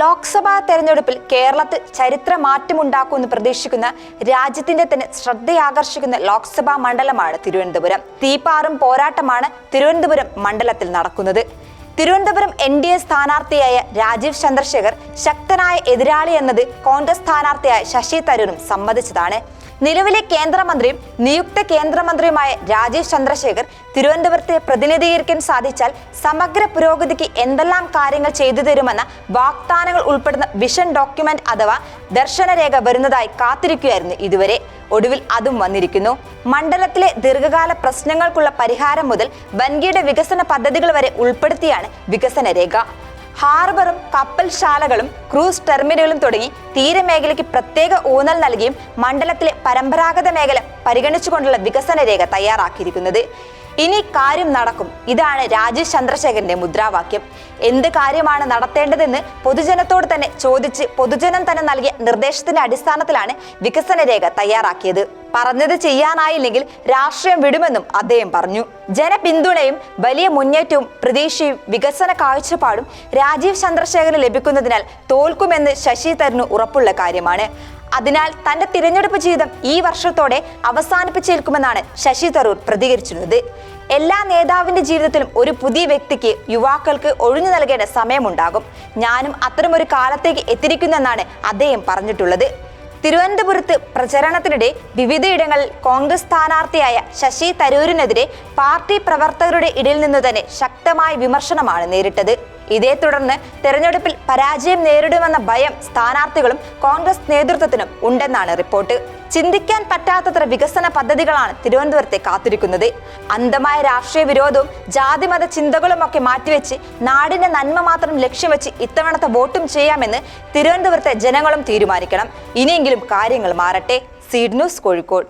ലോക്സഭാ തെരഞ്ഞെടുപ്പിൽ കേരളത്തിൽ ചരിത്ര മാറ്റമുണ്ടാക്കുമെന്ന് പ്രതീക്ഷിക്കുന്ന രാജ്യത്തിന്റെ തന്നെ ശ്രദ്ധയാകർഷിക്കുന്ന ലോക്സഭാ മണ്ഡലമാണ് തിരുവനന്തപുരം. തീപ്പാറും പോരാട്ടമാണ് തിരുവനന്തപുരം മണ്ഡലത്തിൽ നടക്കുന്നത്. തിരുവനന്തപുരം എൻ ഡി എ സ്ഥാനാർത്ഥിയായ രാജീവ് ചന്ദ്രശേഖർ ശക്തനായ എതിരാളി എന്നത് കോൺഗ്രസ് സ്ഥാനാർത്ഥിയായ ശശി തരൂരും സമ്മതിച്ചതാണ്. നിലവിലെ കേന്ദ്രമന്ത്രിയും നിയുക്ത കേന്ദ്രമന്ത്രിയുമായ രാജേഷ് ചന്ദ്രശേഖർ തിരുവനന്തപുരത്തെ പ്രതിനിധീകരിക്കാൻ സാധിച്ചാൽ സമഗ്ര പുരോഗതിക്ക് എന്തെല്ലാം കാര്യങ്ങൾ ചെയ്തു തരുമെന്ന വാഗ്ദാനങ്ങൾ ഉൾപ്പെടുന്ന വിഷൻ ഡോക്യുമെന്റ് അഥവാ ദർശനരേഖ വരുന്നതായി കാത്തിരിക്കുകയായിരുന്നു ഇതുവരെ. ഒടുവിൽ അതും വന്നിരിക്കുന്നു. മണ്ഡലത്തിലെ ദീർഘകാല പ്രശ്നങ്ങൾക്കുള്ള പരിഹാരം മുതൽ വൻകിയുടെ വികസന പദ്ധതികൾ വരെ ഉൾപ്പെടുത്തിയാണ് വികസന രേഖ ഹാർബറും കപ്പൽശാലകളും ക്രൂസ് ടെർമിനലുകളും തുടങ്ങി തീരമേഖലയ്ക്ക് പ്രത്യേക ഊന്നൽ നൽകിയും മണ്ഡലത്തിലെ പരമ്പരാഗത മേഖല പരിഗണിച്ചുകൊണ്ടുള്ള വികസന രേഖ തയ്യാറാക്കിയിരിക്കുന്നത്. ഇനി കാര്യം നടക്കും. ഇതാണ് രാജീവ് ചന്ദ്രശേഖരന്റെ മുദ്രാവാക്യം. എന്ത് കാര്യമാണ് നടത്തേണ്ടതെന്ന് പൊതുജനത്തോട് തന്നെ ചോദിച്ച് പൊതുജനം തന്നെ നൽകിയ നിർദ്ദേശത്തിന്റെ അടിസ്ഥാനത്തിലാണ് വികസന രേഖ തയ്യാറാക്കിയത്. പറഞ്ഞത് ചെയ്യാനായില്ലെങ്കിൽ രാഷ്ട്രീയം വിടുമെന്നും അദ്ദേഹം പറഞ്ഞു. ജനപിന്തുണയും വലിയ മുന്നേറ്റവും പ്രതീക്ഷയും വികസന കാഴ്ചപ്പാടും രാജീവ് ചന്ദ്രശേഖരന് ലഭിക്കുന്നതിനാൽ തോൽക്കുമെന്ന് ശശി തരൂർ ഉറപ്പുള്ള കാര്യമാണ്. അതിനാൽ തന്റെ തിരഞ്ഞെടുപ്പ് ജീവിതം ഈ വർഷത്തോടെ അവസാനിപ്പിച്ചേൽക്കുമെന്നാണ് ശശി തരൂർ പ്രതികരിച്ചിരുന്നത്. എല്ലാ നേതാവിന്റെ ജീവിതത്തിലും ഒരു പുതിയ വ്യക്തിക്ക് യുവാക്കൾക്ക് ഒഴിഞ്ഞു നൽകേണ്ട സമയമുണ്ടാകും. ഞാനും അത്തരമൊരു കാലത്തേക്ക് എത്തിയിരിക്കുന്നെന്നാണ് അദ്ദേഹം പറഞ്ഞിട്ടുള്ളത്. തിരുവനന്തപുരത്ത് പ്രചരണത്തിനിടെ വിവിധയിടങ്ങളിൽ കോൺഗ്രസ് സ്ഥാനാർത്ഥിയായ ശശി തരൂരിനെതിരെ പാർട്ടി പ്രവർത്തകരുടെ ഇടയിൽ നിന്ന് തന്നെ ശക്തമായ വിമർശനമാണ് നേരിട്ടത്. ഇതേ തുടർന്ന് തെരഞ്ഞെടുപ്പിൽ പരാജയം നേരിടുമെന്ന ഭയം സ്ഥാനാർത്ഥികളും കോൺഗ്രസ് നേതൃത്വത്തിനും ഉണ്ടെന്നാണ് റിപ്പോർട്ട്. ചിന്തിക്കാൻ പറ്റാത്തത്ര വികസന പദ്ധതികളാണ് തിരുവനന്തപുരത്തെ കാത്തിരിക്കുന്നത്. അന്ധമായ രാഷ്ട്രീയ വിരോധവും ജാതിമത ചിന്തകളുമൊക്കെ മാറ്റിവെച്ച് നാടിന്റെ നന്മ മാത്രം ലക്ഷ്യം വെച്ച് ഇത്തവണത്തെ വോട്ടും ചെയ്യാമെന്ന് തിരുവനന്തപുരത്തെ ജനങ്ങളും തീരുമാനിക്കണം. ഇനിയെങ്കിലും കാര്യങ്ങൾ മാറട്ടെ. Seed news Kozhikode.